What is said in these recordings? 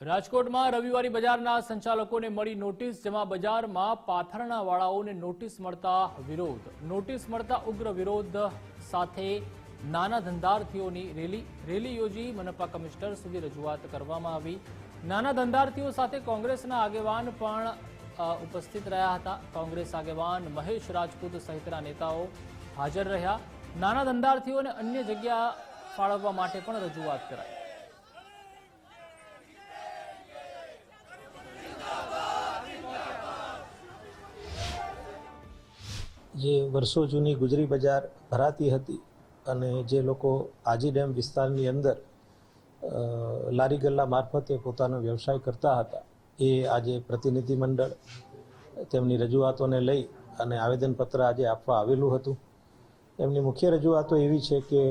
રાજકોટમાં રવિવારી બજારના સંચાલકોને મળી નોટિસ, જેમાં બજારમાં પાથરણા વાળાઓને નોટિસ મળતા વિરોધ. નોટિસ મળતા ઉગ્ર વિરોધ સાથે નાના ધંધાર્થીઓની રેલી રેલી યોજી મનપા કમિશનર સુધી રજૂઆત કરવામાં આવી. નાના ધંધાર્થીઓ સાથે કોંગ્રેસના આગેવાન પણ ઉપસ્થિત રહ્યા હતા. કોંગ્રેસ આગેવાન મહેશ રાજપૂત સહિતના નેતાઓ હાજર રહ્યા. નાના ધંધાર્થીઓને અન્ય જગ્યા ફાળવવા માટે પણ રજૂઆત કરાઈ. જે વર્ષો જૂની ગુજરી બજાર ભરાતી હતી અને જે લોકો આજી ડેમ વિસ્તારની અંદર લારી ગલ્લા મારફતે પોતાનો વ્યવસાય કરતા હતા, એ આજે પ્રતિનિધિ મંડળ તેમની રજૂઆતોને લઈ અને આવેદનપત્ર આજે આપવા આવેલું હતું. એમની મુખ્ય રજૂઆતો એવી છે કે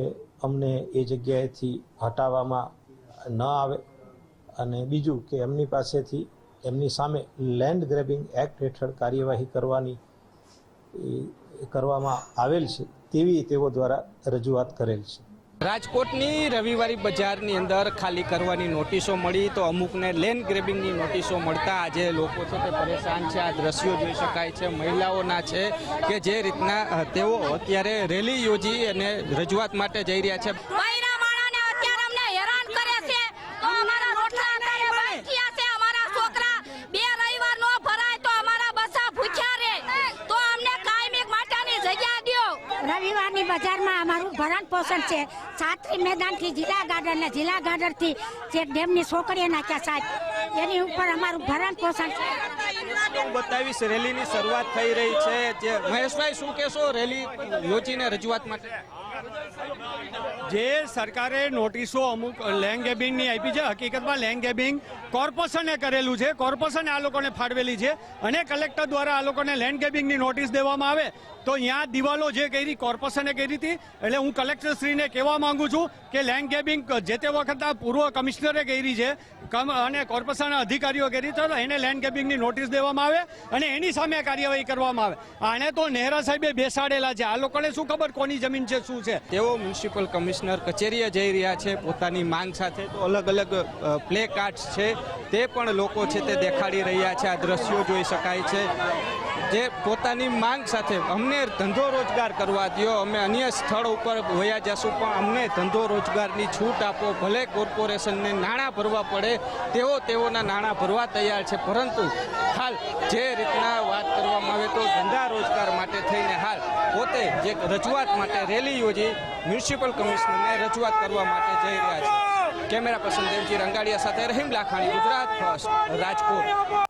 અમને એ જગ્યાએથી હટાવવામાં ન આવે અને બીજું કે એમની પાસેથી એમની સામે લેન્ડ ગ્રેબિંગ એક્ટ હેઠળ કાર્યવાહી કરવાની કરવામાં આવેલ છે તેવી તેઓ દ્વારા રજૂઆત કરેલ છે. રાજકોટની રવિવારી બજારની અંદર ખાલી કરવાની નોટિસો મળી તો અમુકને લેન્ડ ગ્રેબિંગની નોટિસો મળતા આજે લોકો છે તે પરેશાન છે. આ દ્રશ્યો જોઈ શકાય છે મહિલાઓના છે કે જે રીતના તેઓ અત્યારે રેલી યોજી અને રજૂઆત માટે જઈ રહ્યા છે બૈરા માણાને અત્યારે અમને હેરાન કરે છે તો અમારા રોટલા અત્યારે બંધ થયા છે અમારા છોકરા બે રવિવાર નો ભરાય તો અમારા બસા ભૂખ્યા રહે તો અમને કાયમિક માટેની જગ્યા દ્યો રવિવારની બજારમાં અમારું ભરણ પોષણ છે. સાત્રી મેદાનથી જિલ્લા ગાર્ડન ને જિલ્લા ગાર્ડનથી જે ડેમની છોકરીઓ નાખ્યા સાહેબ, એની ઉપર અમારું ભરણ પોષણ છે. હું બતાવીશ. રેલીની શરૂઆત થઈ રહી છે. જે મહેશભાઈ, શું કહેશો? રેલી યોજીને રજૂઆત માટે. જે સરકારે નોટિસો અમુક લેન્ડ ગેબિંગની આપી છે, હકીકતમાં લેન્ડ ગેબિંગ કોર્પોરેશને કરેલું છે. કોર્પોરેશને આ લોકોને ફાળવેલી છે અને કલેક્ટર દ્વારા આ લોકોને લેન્ડ ગેબિંગની નોટિસ દેવામાં આવે. તો અહીંયા દિવાલો જે કરી, કોર્પોરેશને કરી હતી, એટલે હું કલેક્ટરશ્રીને કહેવા માંગુ છું કે લેન્ડ ગેબિંગ જે તે વખતના પૂર્વ કમિશનરે કરી છે અને કોર્પોરેશનના અધિકારીઓ કરી, તો એને લેન્ડ ગેબિંગની નોટિસ દેવામાં આવે અને એની સામે કાર્યવાહી કરવામાં આવે. આને તો નેહરા સાહેબે બેસાડેલા છે. આ લોકોને શું ખબર કોની જમીન છે, શું છે? તેઓ મ્યુનિસિપલ કમિશનર કચેરીએ જઈ રહ્યા છે, પોતાની માંગ સાથે. તો અલગ અલગ પ્લે કાર્ડ્સ છે. તે પણ લોકો છે તે દેખાડી રહ્યા છે. આ દ્રશ્યો જોઈ શકાય છે. જે પોતાની માંગ સાથે અમને ધંધો રોજગાર કરવા દો અમે અન્ય સ્થળ ઉપર વયા જશું, પણ અમને ધંધો રોજગારની છૂટ આપો, ભલે કોર્પોરેશનને નાણાં ભરવા પડે, તેઓ તેઓના નાણાં ભરવા તૈયાર છે. પરંતુ હાલ જે રીતના વાત કરવામાં આવે તો ધંધા રોજગાર માટે થઈને હાલ પોતે જે રજૂઆત માટે રેલી યોજી મ્યુનિસિપલ કમિશનરને રજૂઆત કરવા માટે જઈ રહ્યા છે. કેમેરા પર્સન દેવજી રંગાડિયા સાથે રહીમ લાખાણી, ગુજરાત ફર્સ્ટ, રાજકોટ.